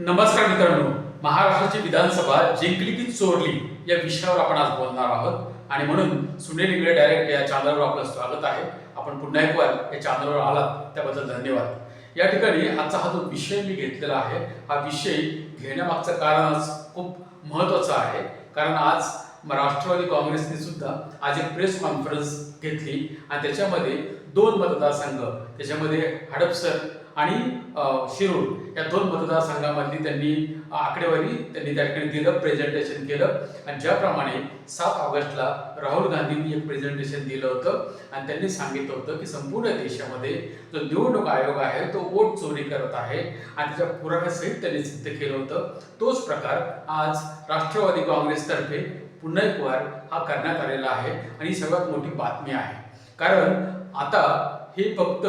नमस्कार मित्रांनो. महाराष्ट्राची विधानसभा जिंकली की चोरली या विषयावर आपण आज बोलणार आहोत. आणि म्हणून सुनील इंगळे डायरेक्ट या चॅनलवर आपलं स्वागत आहे. आपण पुन्हा एक वार या चॅनलवर आलात त्याबद्दल धन्यवाद. या ठिकाणी आजचा हा जो विषय मी घेतलेला आहे हा विषय घेण्यामागचं कारण आज खूप महत्वाचं आहे. कारण आज राष्ट्रवादी काँग्रेसने सुद्धा आज एक प्रेस कॉन्फरन्स घेतली आणि त्याच्यामध्ये दोन मतदारसंघ त्याच्यामध्ये हडपसर आणि शिरूर या दोन मतदारसंघामधली त्यांनी आकडेवारी त्यांनी त्या ठिकाणी दिलं प्रेझेंटेशन केलं. आणि ज्याप्रमाणे सात ऑगस्टला राहुल गांधींनी एक प्रेझेंटेशन दिलं होतं. आणि त्यांनी सांगितलं होतं की संपूर्ण देशामध्ये जो निवडणूक आयोग आहे तो वोट चोरी करत आहे. आणि त्याच्या पुराव्यासहित त्यांनी सिद्ध केलं होतं. तोच प्रकार आज राष्ट्रवादी काँग्रेसतर्फे पुन्हा एक वार हा करण्यात आलेला आहे. आणि ही सर्वात मोठी बातमी आहे. कारण आता हे फक्त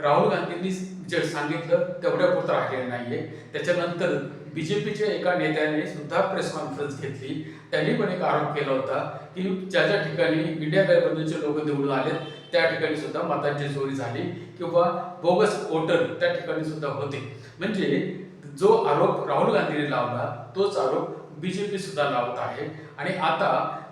राहुल गांधींनी जे सांगितलं तेवढ्या पुरतं राहिलेलं नाहीये. त्याच्यानंतर बीजेपीच्या एका नेत्याने सुद्धा प्रेस कॉन्फरन्स घेतली. त्यांनी पण एक आरोप केला होता की ज्या ज्या ठिकाणी इंडिया गठबंधनचे लोक निवडून आलेत त्या ठिकाणी सुद्धा मतांची चोरी झाली किंवा बोगस वोटर त्या ठिकाणी सुद्धा होते. म्हणजे जो आरोप राहुल गांधीने लावला तोच आरोप बीजेपी सुद्धा लावत आहे. आणि आता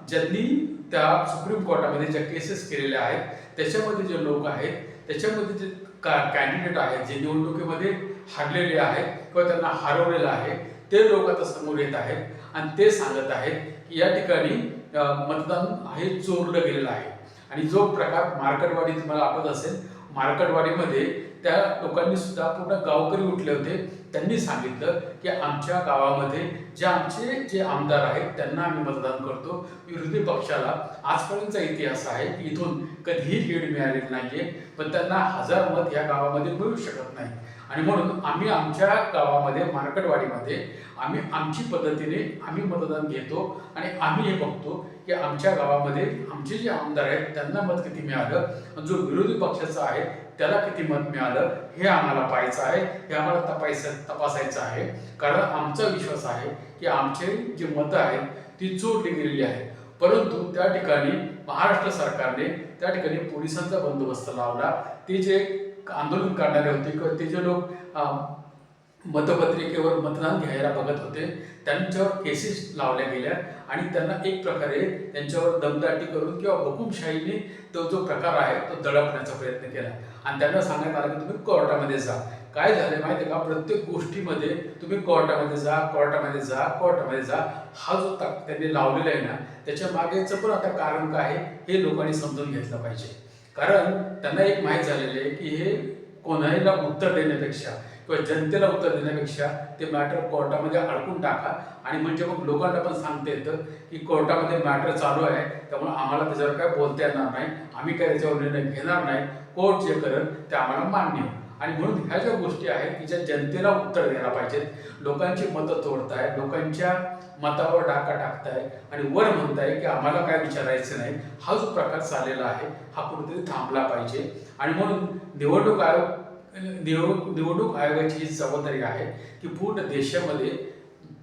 ज्यांनी त्या सुप्रीम कोर्टामध्ये ज्या केसेस केलेल्या आहेत त्याच्यामध्ये जे लोक आहेत त्याच्यामध्ये जे का कॅन्डिडेट आहेत जे निवडणुकीमध्ये हारलेले आहेत किंवा त्यांना हरवलेलं आहे ते लोक आता समोर येत आहेत आणि ते सांगत आहेत की या ठिकाणी मतदान हे चोरलं गेलेलं आहे. आणि जो प्रकार मार्केटवाडी तुम्हाला आठवत असेल मार्केटवाडीमध्ये त्या लोकांनी सुद्धा पूर्ण गावकरी उठले होते. त्यांनी सांगितलं की आमच्या गावामध्ये जे आमचे जे आमदार आहेत त्यांना आम्ही मतदान करतो. विरोधी पक्षाला आजपर्यंतचा इतिहास आहे की इथून कधीही लीड मिळालेली नाहीये पण त्यांना हजार मत या गावामध्ये मिळू शकत नाही. आणि म्हणून आम्ही आमच्या गावामध्ये मार्केटवाडीमध्ये आम्ही आमची पद्धतीने आम्ही मतदान घेतो आणि आम्ही हे बघतो की आमच्या गावामध्ये आमचे जे आमदार आहेत त्यांना मत किती मिळालं? जो विरोधी पक्षाचा आहे त्याला किती मत मिळालं हे आम्हाला पाहायचं आहे हे आम्हाला तपासाय तपासायचं आहे. कारण आमचा विश्वास आहे की आमचे जे मतं आहेत ती चोरली गेलेली आहे परंतु त्या ठिकाणी महाराष्ट्र सरकारने त्या ठिकाणी पोलिसांचा बंदोबस्त लावला. ते जे आंदोलन करणारे होते किंवा ते जे लोक मतपत्रिकेवर मतदान घ्यायला बघत होते. त्यांच्यावर केसेस लावल्या गेल्या आणि त्यांना एक प्रकारे त्यांच्यावर दमदाटी करून किंवा हुकुमशाहीने तो जो प्रकार आहे तो दडपण्याचा प्रयत्न केला. आणि त्यांना सांगण्यात आलं की तुम्ही कोर्टामध्ये जा. काय झालं माहिती का? प्रत्येक गोष्टीमध्ये तुम्ही कोर्टामध्ये जा कोर्टामध्ये जा कोर्टामध्ये जा. हा जो ताक त्यांनी लावलेला आहे ना त्याच्या मागेचं पण आता कारण काय आहे हे लोकांनी समजून घेतलं पाहिजे. कारण त्यांना एक माहीत झालेलं आहे की हे कोणाला उत्तर देण्यापेक्षा किंवा जनतेला उत्तर देण्यापेक्षा ते मॅटर कोर्टामध्ये अडकून टाका. आणि म्हणजे मग लोकांना पण सांगता येतं की कोर्टामध्ये मॅटर चालू आहे त्यामुळे आम्हाला त्याच्यावर काय बोलता येणार नाही. आम्ही काय त्याच्यावर निर्णय घेणार नाही. कोर्ट जे करेल ते आम्हाला मान्य आणि म्हणून ह्या ज्या गोष्टी आहेत की ज्या जनतेला उत्तर द्यायला पाहिजेत लोकांची मतं तोडताय लोकांच्या मतावर डाका टाकताय आणि वर म्हणताय की आम्हाला काय विचारायचं नाही हा जो प्रकार चाललेला आहे. हा कुठेतरी थांबला पाहिजे. आणि म्हणून निवडणूक आयोग निवडणूक निवडणूक आयोगाची ही जबाबदारी आहे की पूर्ण देशामध्ये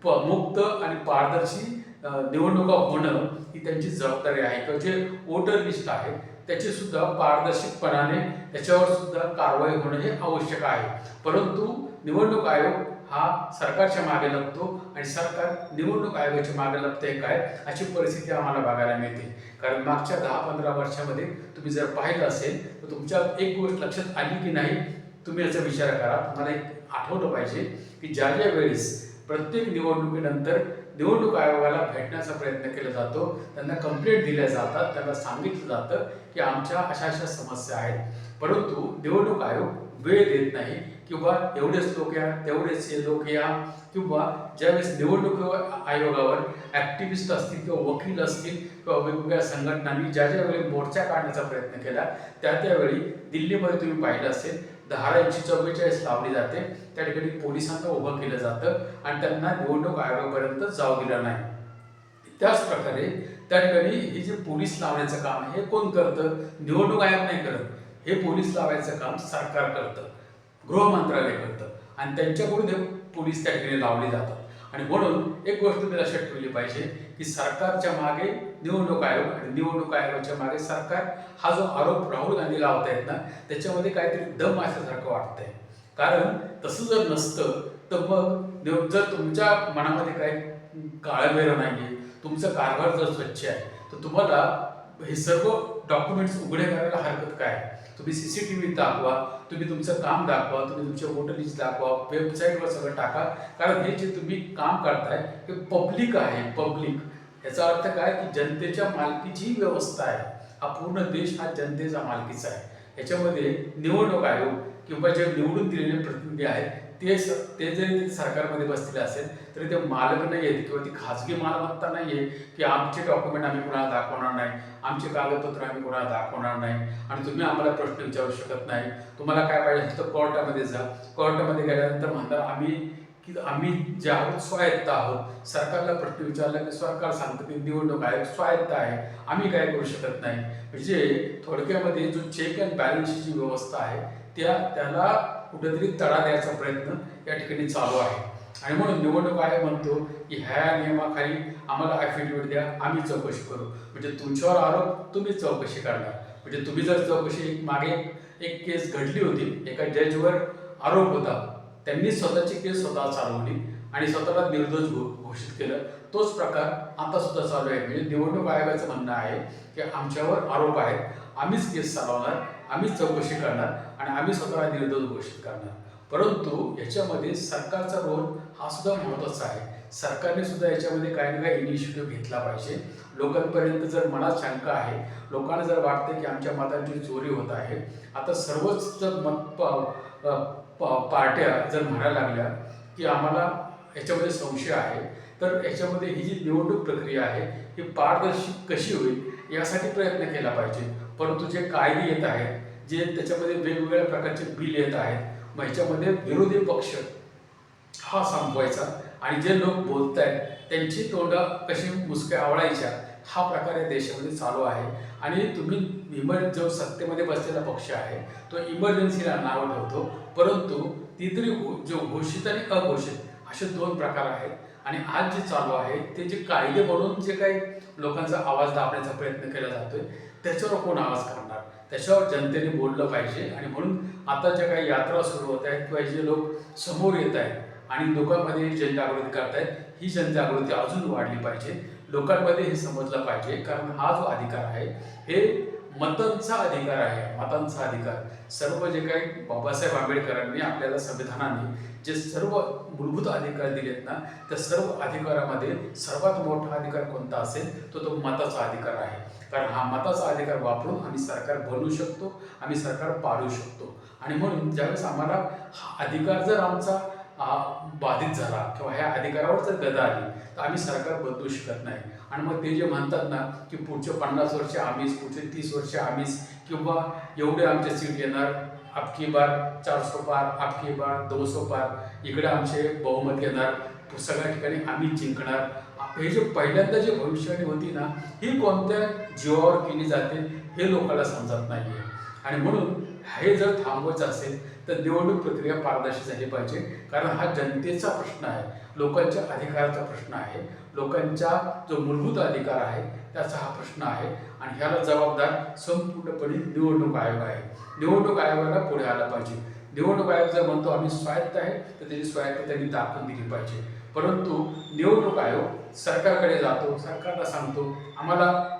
प- मुक्त आणि पारदर्शी निवडणुका होणं ही त्यांची जबाबदारी आहे. किंवा जे वोटर लिस्ट आहे त्याची सुद्धा पारदर्शकपणाने त्याच्यावर सुद्धा कारवाई होणं हे आवश्यक आहे. परंतु निवडणूक आयोग हा सरकारच्या मागे लागतो आणि सरकार निवडणूक आयोगाच्या मागे लागते काय अशी परिस्थिती आम्हाला बघायला मिळते. कारण मागच्या दहा पंधरा वर्षामध्ये तुम्ही जर पाहिलं असेल तर तुमच्या एक गोष्ट लक्षात आली की नाही तुम्ही याचा विचार करा. तुम्हाला एक आठवलं पाहिजे की ज्या ज्या वेळेस प्रत्येक निवडणुकीनंतर निवडणूक आयोगाला भेटण्याचा प्रयत्न केला जातो त्यांना कंप्लेंट दिल्या जातात त्यांना सांगितलं जातं की आमच्या अशा अशा समस्या आहेत. परंतु निवडणूक आयोग वेळ देत नाही किंवा एवढेच लोक या तेवढेच हे लोक या किंवा ज्यावेळेस निवडणूक आयोगावर ऍक्टिव्हिस्ट असतील किंवा वकील असतील किंवा वेगवेगळ्या संघटनांनी ज्या ज्या वेळी मोर्चा काढण्याचा प्रयत्न केला त्या त्यावेळी दिल्लीमध्ये तुम्ही पाहिलं असेल दहा इंची चव्वेचाळीस लावली जाते. त्या ठिकाणी पोलिसांना उभं केलं जातं आणि त्यांना निवडणूक आयोगापर्यंत जाऊ दिलं नाही. त्याच प्रकारे त्या ठिकाणी हे जे पोलीस लावण्याचं काम आहे हे कोण करतं? निवडणूक आयोग नाही करत. हे पोलीस लावायचं काम सरकार करतं. गृह मंत्रालय करतं. आणि त्यांच्याकडून हे पोलीस त्या ठिकाणी लावले जातात. आणि म्हणून एक गोष्ट मी लक्षात ठेवली पाहिजे की सरकारच्या मागे निवडणूक आयोग आणि निवडणूक आयोगाच्या मागे सरकार हा जो आरोप राहुल गांधी लावतायत ना त्याच्यामध्ये काहीतरी दम असल्यासारखं वाटतंय. कारण तसं जर नसतं तर मग जर तुमच्या मनामध्ये काही काळबेर नाही तुमचा कारभार जर स्वच्छ आहे तर तुम्हाला हे सर्व डॉक्युमेंट्स उघडे करायला हरकत काय? तुम्ही सी सी टी व्ही दाखवा तुम्ही तुमचं काम दाखवा तुम्ही तुमच्या वोटर लिस्ट दाखवा वेबसाईटवर सगळं टाका. कारण हे जे तुम्ही काम करताय हे पब्लिक आहे पब्लिक याचा अर्थ काय? की जनतेच्या मालकीची व्यवस्था आहे. हा पूर्ण देश हा जनतेचा मालकीचा आहे. याच्यामध्ये निवडणूक आयोग किंवा जे निवडून दिलेले प्रतिनिधी आहेत ते स- ते जरी सरकारमध्ये बसलेले असेल तरी ते मालक नाही आहेत किंवा ती खाजगी मालमत्ता नाही आहे की आमचे डॉक्युमेंट आम्ही कोणाला दाखवणार नाही आमचे कागदपत्र आम्ही कोणाला दाखवणार नाही आणि तुम्ही आम्हाला प्रश्न विचारू शकत नाही. तुम्हाला काय पाहिजे तर कोर्टामध्ये जा. कोर्टामध्ये गेल्यानंतर म्हणतात आम्ही की आम्ही जे आहोत स्वायत्त आहोत. सरकारला प्रश्न विचारला की सरकार सांगतं की निवडणूक आयोग स्वायत्त आहे. आम्ही काय करू शकत नाही. म्हणजे थोडक्यामध्ये जो चेक अँड बॅलन्सची जी व्यवस्था आहे त्या त्याला कुठेतरी तडा द्यायचा प्रयत्न या ठिकाणी चालू आहे. आणि म्हणून निवडणूक आयोग म्हणतो की ह्या नियमाखाली आम्हाला ॲफिडेविट द्या आम्ही चौकशी करू. म्हणजे तुमच्यावर आरोप तुम्ही चौकशी करणार. म्हणजे तुम्ही जर चौकशी मागे एक केस घडली होती एका जजवर आरोप होता त्यांनी स्वतःची केस स्वतः चालवली आणि स्वतःला निर्दोष घो- घोषित केलं. तोच प्रकार आता सुद्धा चालू आहे. म्हणजे निवडणूक आयोगाचं म्हणणं आहे की आमच्यावर आरोप आहेत. आम्हीच केस चालवणार. आम्हीच चौकशी करणार आणि आम्ही स्वतःला निर्दोष घोषित करणार. परंतु याच्यामध्ये सरकारचा रोल हा सुद्धा महत्त्वाचा आहे. सरकारने सुद्धा याच्यामध्ये काही ना काही इनिशिएटिव्ह घेतला पाहिजे. लोकांपर्यंत जर मनात शंका आहे लोकांना जर वाटते की आमच्या मतांची चोरी होत आहे आता सर्वच जर मत प- प- पार्ट्या जर म्हणायला लागल्या की आम्हाला याच्यामध्ये संशय आहे तर याच्यामध्ये ही जी निवडणूक प्रक्रिया आहे ही पारदर्शी कशी होईल यासाठी प्रयत्न केला पाहिजे. परंतु जे कायदे येत आहेत जे त्याच्यामध्ये वेगवेगळ्या प्रकारचे बिल येत आहेत मग ह्याच्यामध्ये विरोधी पक्ष हा संपवायचा. आणि जे लोक बोलत आहेत त्यांची तोंडं कशी मुसक्या आवडायच्या हा प्रकार या देशामध्ये चालू आहे. आणि तुम्ही इमर जो सत्तेमध्ये बसलेला पक्ष आहे तो इमर्जन्सीला नाव ठेवतो. परंतु ती तरी जो घोषित आणि अघोषित असे दोन प्रकार आहेत. आणि आज जे चालू आहे ते जे कायदे बनवून जे काही लोकांचा आवाज दाबण्याचा प्रयत्न केला जातोय त्याच्यावर कोण आवाज करणार? त्याच्यावर जनतेने बोललं पाहिजे आणि म्हणून आता ज्या काही यात्रा सुरू होत आहेत किंवा जे लोक समोर येत आहेत आणि लोकांमध्ये जनजागृती करतायत ही जनजागृती अजून वाढली पाहिजे. लोकांमध्ये हे समजलं पाहिजे कारण हा जो अधिकार आहे हे मतांचा अधिकार आहे मतांचा अधिकार. सर्व जे काही बाबासाहेब आंबेडकरांनी आपल्याला संविधानाने जे सर्व मूलभूत अधिकार दिलेत ना त्या सर्व अधिकारामध्ये सर्वात मोठा अधिकार कोणता असेल तो तो मताचा अधिकार आहे. कारण हा मताचा अधिकार वापरून आम्ही सरकार बनवू शकतो आम्ही सरकार पाडू शकतो. आणि म्हणून ज्यावेळेस आम्हाला हा अधिकार जर आमचा बाधित झाला किंवा ह्या अधिकारावर जर गदा आली तर आम्ही सरकार बदलू शकत नाही. आणि मग ते जे म्हणतात ना की पुढचे पन्नास वर्ष आम्हीच पुढचे तीस वर्ष आम्हीच किंवा एवढे आमचे सीट येणार अबकी बार चारशे पार अबकी बार दोनशे पार इकडे आमचे बहुमत येणार सगळ्या ठिकाणी आम्ही जिंकणार. हे जे पहिल्यांदा जे भविष्यवाणी होती ना ही कोणत्या जीवावर केली जाते हे लोकांना समजत नाही आहे आणि म्हणून हे जर थांबवायचं असेल तर निवडणूक प्रक्रिया पारदर्शी झाली पाहिजे. कारण हा जनतेचा प्रश्न आहे लोकांच्या अधिकाराचा प्रश्न आहे. लोकांचा जो मूलभूत अधिकार आहे त्याचा हा प्रश्न आहे. आणि ह्याला जबाबदार संपूर्णपणे निवडणूक आयोग आहे. निवडणूक आयोगाला पुढे आला पाहिजे. निवडणूक आयोग जर म्हणतो आम्ही स्वायत्त आहे तर त्याची स्वायत्त त्यांनी दाखवून दिली पाहिजे. परंतु निवडणूक आयोग सरकारकडे जातो सरकारला सांगतो आम्हाला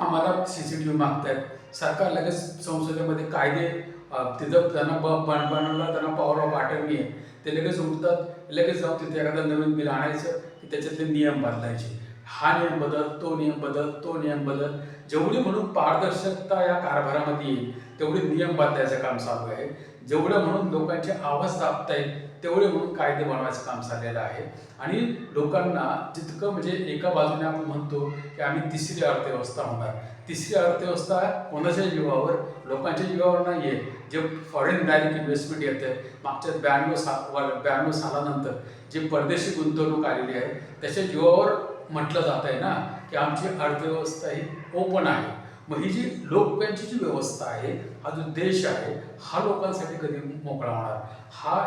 आम्हाला सी सी टी व्ही मागतायत. सरकार लगेच संसदेमध्ये कायदे तिथं त्यांना ब बनवला त्यांना पॉवर आठवणी आहे. ते लगेच उठतात लगेच जाऊन तिथे एखादं नवीन बिल आणायचं की त्याच्यातले नियम बदलायचे. हा नियम बदल तो नियम बदल तो नियम बदल. जेवढी म्हणून पारदर्शकता या कारभारामध्ये येईल तेवढे नियम बदलायचं काम चालू आहे. जेवढं म्हणून लोकांचे आवाज दाबता येईल तेवढे म्हणून कायदे बनवायचं काम चाललेलं आहे. आणि लोकांना जितकं म्हणजे एका बाजूने आपण म्हणतो की आम्ही तिसरी अर्थव्यवस्था होणार. तिसरी अर्थव्यवस्था कोणाच्या जीवावर? लोकांच्या जीवावर नाही आहे जे फॉरेन डायरेक्ट इन्व्हेस्टमेंट येते मागच्या ब्याण्णव साल ब्याण्णव सालानंतर जे परदेशी गुंतवणूक आलेली आहे त्याच्या जीवावर म्हटलं जात आहे ना की आमची अर्थव्यवस्था ही ओपन आहे. मग ही जी लोकांची जी व्यवस्था आहे हा जो देश आहे हा लोकांसाठी कधी मोकळा होणार? हा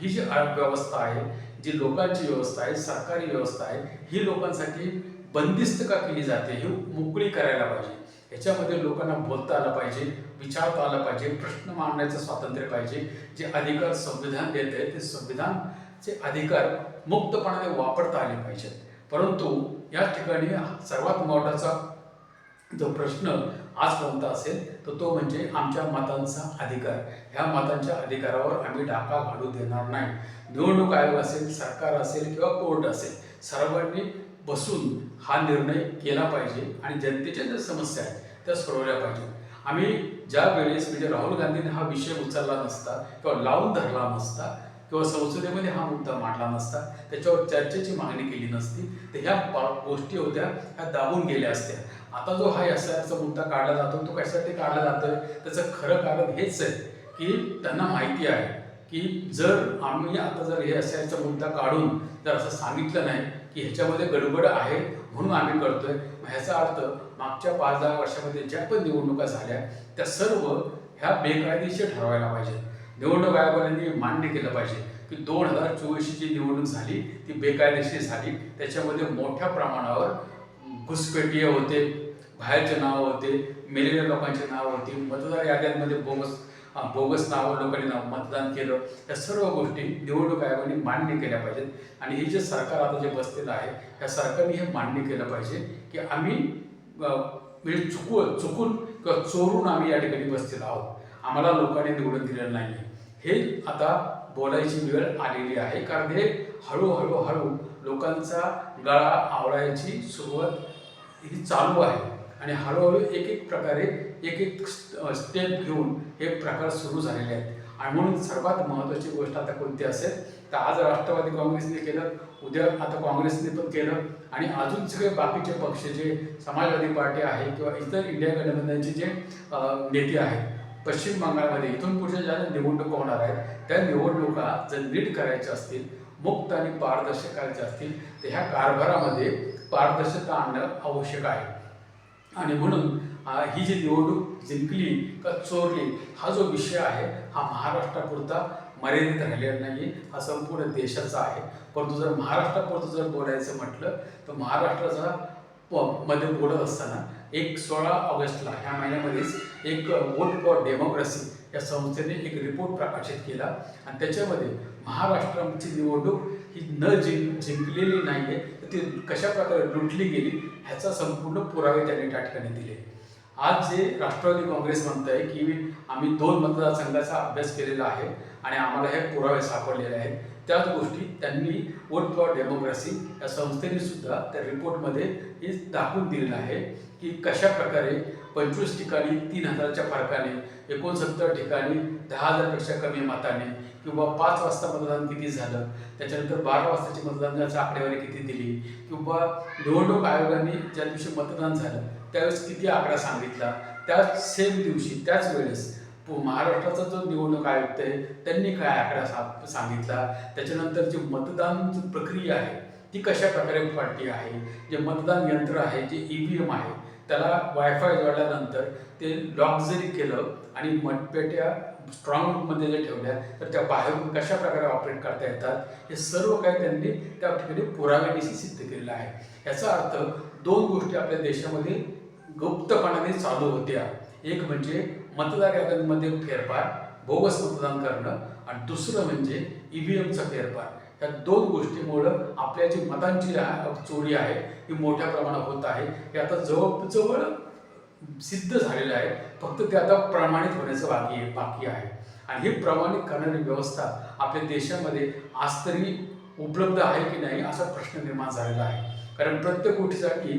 ही जी अर्थव्यवस्था आहे जी लोकांची व्यवस्था आहे सरकारी व्यवस्था आहे ही लोकांसाठी बंदिस्त का केली जाते ही मोकळी करायला पाहिजे. याच्यामध्ये लोकांना बोलता आलं पाहिजे विचारता आलं पाहिजे प्रश्न मांडण्याचं स्वातंत्र्य पाहिजे. जे अधिकार संविधान देत आहे ते संविधान अधिकार मुक्तपणाने वापरता आले पाहिजेत. परंतु या ठिकाणी सर्वात मोठाचा जो प्रश्न आजपर्यंत असेल तर तो म्हणजे आमच्या मतांचा अधिकार. ह्या मतांच्या अधिकारावर आम्ही डाका घालू देणार नाही. निवडणूक आयोग असेल सरकार असेल किंवा कोर्ट असेल सर्वांनी बसून हा निर्णय केला पाहिजे आणि जनतेच्या ज्या समस्या आहेत त्या सोडवल्या पाहिजेत. आम्ही ज्या वेळेस म्हणजे राहुल गांधीने हा विषय उचलला नसता किंवा लावून धरला नसता किंवा संसदेमध्ये हा मुद्दा मांडला नसता त्याच्यावर चर्चेची मागणी केली नसती तर ह्या गोष्टी होत्या ह्या दाबून गेल्या असत्या. आता जो हा एस मुद्दा काढला जातो तो कशासाठी काढला जातोय? त्याचं खरं कारण हेच आहे की त्यांना माहिती आहे की जर आम्ही आता जर हे एस मुद्दा काढून जर असं सांगितलं नाही की ह्याच्यामध्ये गडबड आहे म्हणून आम्ही करतोय मग ह्याचा अर्थ मागच्या पाच दहा वर्षामध्ये ज्या पण निवडणुका झाल्या त्या सर्व ह्या बेकायदेशीर ठरवायला पाहिजे निवडणूक आयोगाने मान्य केलं पाहिजे की दोन हजार चोवीसची जी निवडणूक झाली ती बेकायदेशीर झाली त्याच्यामध्ये मोठ्या प्रमाणावर घुसपेटीय होते बाहेरचे नाव होते मेलेल्या लोकांचे नाव होते मतदार याद्यांमध्ये बोगस बोगस नावं लोकांनी नाव मतदान केलं. या सर्व गोष्टी निवडणूक आयोगाने मान्य केल्या पाहिजेत. आणि हे जे सरकार आता जे बसलेलं आहे या सरकारने हे मान्य केलं पाहिजे की आम्ही म्हणजे चुकू चुकून किंवा चोरून आम्ही या ठिकाणी बसलेलो आहोत. आम्हाला लोकांनी निवडून दिलेलं नाही हे आता बोलायची वेळ आलेली आहे. कारण हे हळूहळू हळू लोकांचा गळा आवळायची सुरुवात ही चालू आहे. आणि हळूहळू एक एक प्रकारे एक एक स्टेप घेऊन हे प्रकार सुरू झालेले आहेत. आणि म्हणून सर्वात महत्त्वाची गोष्ट आता कोणती असेल तर आज राष्ट्रवादी काँग्रेसने केलं उद्या आता काँग्रेसने पण केलं आणि अजून सगळे बाकीचे पक्ष जे समाजवादी पार्टी आहे किंवा इतर इंडिया गठबंधनचे जे नेते आहेत पश्चिम बंगालमध्ये इथून पुढच्या ज्या निवडणुका होणार आहेत त्या निवडणुका जर नीट करायच्या असतील मुक्त आणि पारदर्शक करायच्या असतील तर ह्या कारभारामध्ये पारदर्शकता आणणं आवश्यक आहे. आणि म्हणून ही जी निवडणूक जिंकली का चोरली हा जो विषय आहे हा महाराष्ट्रापुरता मर्यादित राहिलेला नाही हा संपूर्ण देशाचा आहे. परंतु जर महाराष्ट्रापुरतं जर बोलायचं म्हटलं तर महाराष्ट्राचा मध्ये बोलत असताना एक सोळा ऑगस्टला ह्या महिन्यामध्येच एक वोट फॉर डेमोक्रेसी या संस्थेने एक रिपोर्ट प्रकाशित केला. आणि त्याच्यामध्ये महाराष्ट्राची निवडणूक ही न जिंक जिंकलेली नाही आहे ती कशा प्रकारे लुटली गेली ह्याचा संपूर्ण पुरावे त्यांनी त्या ठिकाणी दिले. आज जे राष्ट्रवादी काँग्रेस म्हणत आहे की आम्ही दोन मतदारसंघाचा अभ्यास केलेला आहे आणि आम्हाला हे पुरावे सापडलेले आहेत त्याच गोष्टी त्यांनी वोट फॉर डेमोक्रेसी या संस्थेने सुद्धा त्या रिपोर्टमध्ये हे दाखवून दिलेलं आहे की कशा प्रकारे पंचवीस ठिकाणी तीन हजारच्या फरकाने एकोणसत्तर ठिकाणी दहा हजारपेक्षा कमी मताने किंवा पाच वाजता मतदान किती झालं? त्याच्यानंतर बारा वाजताची मतदानाची आकडेवारी किती दिली? किंवा निवडणूक आयोगाने ज्या दिवशी मतदान झालं त्यावेळेस किती आकडा सांगितला? त्याच सेम दिवशी त्याच वेळेस महाराष्ट्राचा जो निवडणूक आयुक्त आहे त्यांनी काय आकडा सा- सांगितला? त्याच्यानंतर जी मतदान प्रक्रिया आहे ती कशा प्रकारे फाटली आहे? जे मतदान यंत्र आहे जे ई व्ही एम आहे त्याला वायफाय जोडल्यानंतर ते लॉक जरी केलं आणि मतपेट्या स्ट्रॉंग रूममध्ये जर ठेवल्या तर त्या बाहेरून कशा प्रकारे ऑपरेट करता येतात हे सर्व काही त्यांनी त्या ठिकाणी पुराव्यानिशी सिद्ध केलेलं आहे. याचा अर्थ दोन गोष्टी आपल्या देशामध्ये गुप्तपणाने चालू होत्या. एक म्हणजे मतदार याद्यांमध्ये फेरफार बोगस मतदान करणं आणि दुसरं म्हणजे ईव्हीएमचा फेरफार. या दोन गोष्टीमुळं आपल्या जी मतांची चोरी आहे ती मोठ्या प्रमाणात होत आहे. हे आता जवळ जवळ सिद्ध झालेलं आहे. फक्त ते आता प्रमाणित होण्याचं बाकी आहे बाकी आहे. आणि हे प्रमाणित करणारी व्यवस्था आपल्या देशामध्ये आज तरी उपलब्ध आहे की नाही असा प्रश्न निर्माण झालेला आहे. कारण प्रत्येक गोष्टीसाठी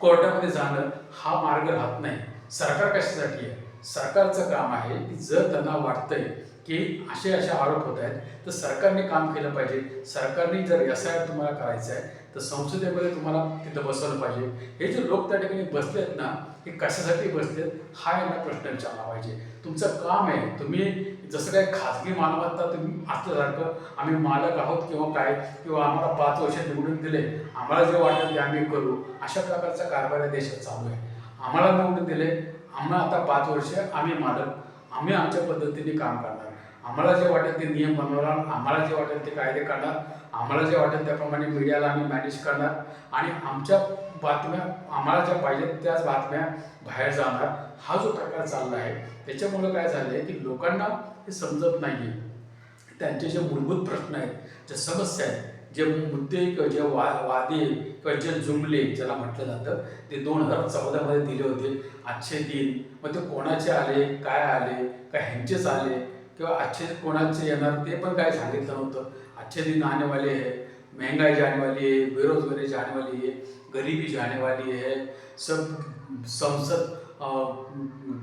कोर्टामध्ये जाणं हा मार्ग राहत नाही. सरकार कशासाठी आहे? सरकारचं काम आहे की जर त्यांना वाटतंय की असे असे आरोप होत आहेत तर सरकारने काम केलं पाहिजे. सरकारने जर एस आय आर तुम्हाला करायचं आहे तर संसदेमध्ये तुम्हाला तिथं बसवलं पाहिजे. हे जे लोक त्या ठिकाणी बसलेत ना हे कशासाठी बसलेत हा यांना प्रश्न विचारला पाहिजे. तुमचं काम आहे तुम्ही जसं काय खाजगी मालमत्ता तुम्ही असल्यासारखं आम्ही मालक आहोत किंवा काय किंवा आम्हाला पाच वर्ष निवडून दिले आम्हाला जे वाटेल ते आम्ही करू. अशा प्रकारचा कारभार या देशात चालू आहे. आम्हाला निवडून दिले आम्हाला आता पाच वर्ष आम्ही मालक आम्ही आमच्या पद्धतीने काम करणार. आम्हाला जे वाटेल ते नियम बनवणार आम्हाला जे वाटेल ते कायदे काढणार आम्हाला जे वाटेल त्याप्रमाणे मीडियाला आम्ही मॅनेज करणार आणि आमच्या बातम्या आम्हाला ज्या पाहिजेत त्याच बातम्या बाहेर जाणार. हा जो प्रकार चालला आहे त्याच्यामुळं काय झालं आहे की लोकांना हे समजत नाही आहे त्यांचे जे मूलभूत प्रश्न आहेत ज्या समस्या आहेत जे मुद्दे किंवा जे वा वादे किंवा जे जुमले ज्याला म्हटलं जातं ते दोन हजार चौदामध्ये दिले होते. आजचे दिन मग ते कोणाचे आले काय आले काय ह्यांचेच आले किंवा अच्छे कोणाचे येणार ते पण काय सांगितलं नव्हतं. अच्छे दिन आने वाले है महंगाई जाने वाली है बेरोजगारी जाने वाली है गरीबी जाने वाली है सब संसद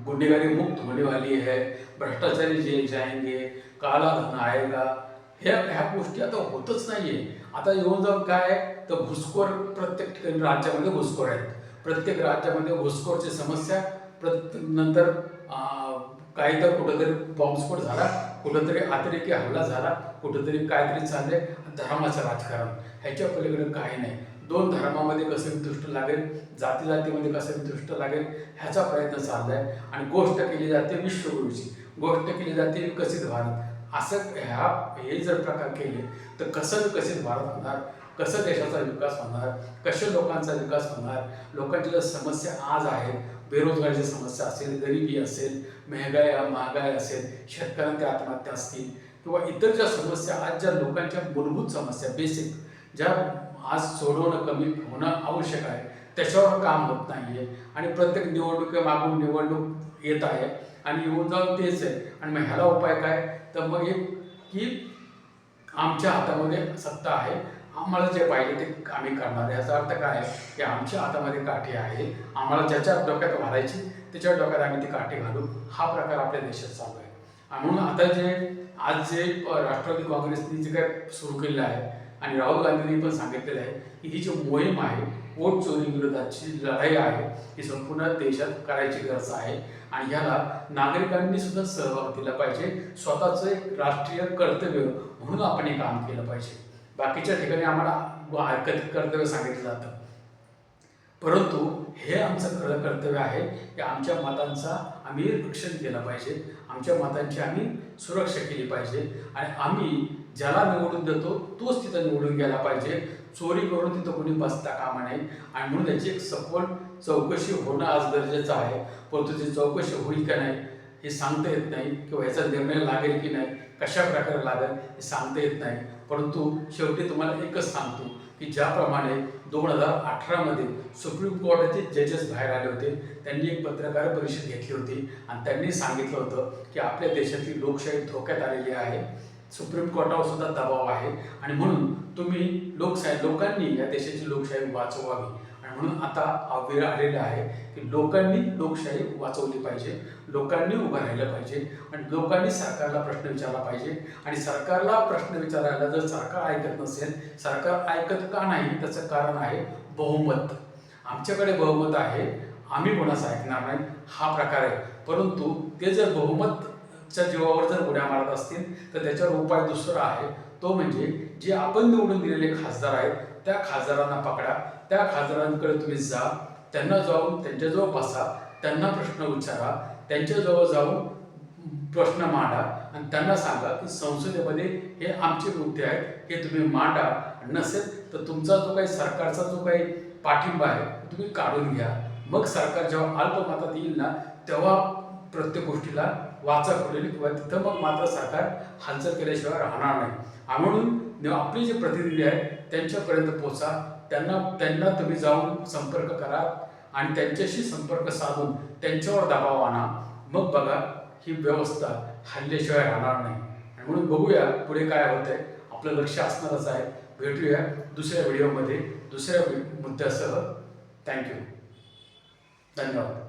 गुन्हेगारी मुक्त होने वाली है भ्रष्टाचारी जेल जाएंगे काला धन आएगा ह्या ह्या गोष्टी आता होतच नाहीये. आता येऊन जाऊन काय तर घुसखोर प्रत्येक ठिकाणी राज्यामध्ये घुसखोर आहेत. प्रत्येक राज्यामध्ये घुसखोरची समस्या प्रत्येक नंतर काहीदा काही तर कुठंतरी बॉम्बस्फोट झाला कुठंतरी अतिरेकी हल्ला झाला कुठंतरी काहीतरी चालले धर्माचं राजकारण. ह्याच्या पलीकडे काही नाही. दोन धर्मामध्ये कसं दृष्ट लागेल जाती जातीमध्ये कसं दृष्ट लागेल ह्याचा प्रयत्न चाललाय. आणि गोष्ट केली जाते विश्वगुरूची. गोष्ट केली जाते विकसित भारत. असं ह्या हे जर प्रकार केले तर कसं विकसित भारत होणार? कसं देशाचा विकास होणार? कसे लोकांचा विकास होणार? लोकांची ज्या समस्या आज आहेत बेरोजगारीची समस्या असेल गरिबी असेल महागाई महागाई असेल शेतकऱ्यांच्या आत्महत्या असतील किंवा इतर ज्या समस्या आज ज्या लोकांच्या मूलभूत समस्या बेसिक ज्या आज सोडवणं कमी होणं आवश्यक आहे त्याच्यावर काम होत नाही आहे आणि प्रत्येक निवडणुकी मागून निवडणूक येत आहे आणि येऊन जाऊन तेच आहे. आणि मग ह्याला उपाय काय? तर मग हे की आमच्या हातामध्ये सत्ता आहे. आम्हाला जे पाहिजे ते आम्ही करणार याचा अर्थ काय आहे? की आमच्या हातामध्ये काठी आहे. आम्हाला ज्याच्या डोक्यात घालायची त्याच्या डोक्यात आम्ही ती काठी घालू हा प्रकार आपल्या देशात चालू आहे. म्हणून आता जे आज जे राष्ट्रवादी काँग्रेसने जे काय सुरू केलेलं आहे आणि राहुल गांधींनी पण सांगितलेलं आहे की ही जी मोहीम आहे वोट चोरी विरोधाची लढाई आहे ही संपूर्ण देशात करायची गरज आहे. आणि ह्याला नागरिकांनी सुद्धा सहभाग दिला पाहिजे. स्वतःचं एक राष्ट्रीय कर्तव्य म्हणून आपण हे काम केलं पाहिजे. बाकीच्या ठिकाणी आम्हाला ऐकत कर्तव्य सांगितलं जातं. परंतु हे आमचं खरं कर्तव्य आहे की आमच्या मतांचा आम्ही रक्षण केलं पाहिजे. आमच्या मतांची आम्ही सुरक्षा केली पाहिजे. आणि आम्ही ज्याला निवडून देतो तोच तिथं निवडून गेला पाहिजे. चोरी करून तिथं कोणी बसता कामा नये. आणि म्हणून त्याची एक सखोल चौकशी होणं आज गरजेचं आहे. परंतु ती चौकशी होईल का नाही हे सांगता येत नाही. किंवा ह्याचा निर्णय लागेल की नाही कशा प्रकारे लागेल हे सांगता येत नाही. परंतु शेवटी तुम्हाला एकच सांगतो की ज्याप्रमाणे दोन हजार अठरामध्ये सुप्रीम कोर्टाचे जजेस बाहेर आले होते त्यांनी एक पत्रकार परिषद घेतली होती आणि त्यांनी सांगितलं होतं की आपल्या देशातली लोकशाही धोक्यात आलेली आहे. सुप्रीम कोर्टावर सुद्धा दबाव आहे. आणि म्हणून तुम्ही लोकशाही लोकांनी या देशाची लोकशाही वाचवावी. म्हणून आता वेळ आलेला आहे की लोकांनी लोकशाही वाचवली पाहिजे लोकांनी उभं राहिलं पाहिजे आणि लोकांनी सरकारला प्रश्न विचारला पाहिजे. आणि सरकारला प्रश्न विचारायला जर सरकार ऐकत नसेल सरकार ऐकत का नाही त्याचं कारण आहे बहुमत. आमच्याकडे बहुमत आहे आम्ही कोणाचं ऐकणार नाही हा प्रकार आहे. परंतु ते जर बहुमतच्या जीवावर जर उड्या मारत असतील तर त्याच्यावर उपाय दुसरा आहे. तो म्हणजे जे आपण निवडून दिलेले खासदार आहेत त्या खासदारांना पकडा. त्या खासदारांकडे तुम्ही जा त्यांना जाऊन त्यांच्याजवळ बसा त्यांना प्रश्न विचारा त्यांच्याजवळ जाऊन प्रश्न मांडा आणि त्यांना सांगा की संसदेमध्ये हे आमचे मुद्दे आहेत हे तुम्ही मांडा. नसेल तर तुमचा जो काही सरकारचा जो काही पाठिंबा आहे तुम्ही काढून घ्या. मग सरकार जेव्हा अल्पमतात येईल ना तेव्हा प्रत्येक गोष्टीला वाचा खोलेल किंवा तिथं मग मात्र सरकार हालचाल केल्याशिवाय राहणार नाही. म्हणून आपले जे प्रतिनिधी आहेत त्यांच्यापर्यंत पोचा त्यांना त्यांना तुम्ही जाऊन संपर्क करा आणि त्यांच्याशी संपर्क साधून त्यांच्यावर दबाव आणा. मग बघा ही व्यवस्था हल्ल्याशिवाय राहणार नाही. आणि म्हणून बघूया पुढे काय होत आहे आपलं लक्ष असणारच आहे. भेटूया दुसऱ्या व्हिडिओमध्ये दुसऱ्या मुद्द्यासह. थँक्यू धन्यवाद.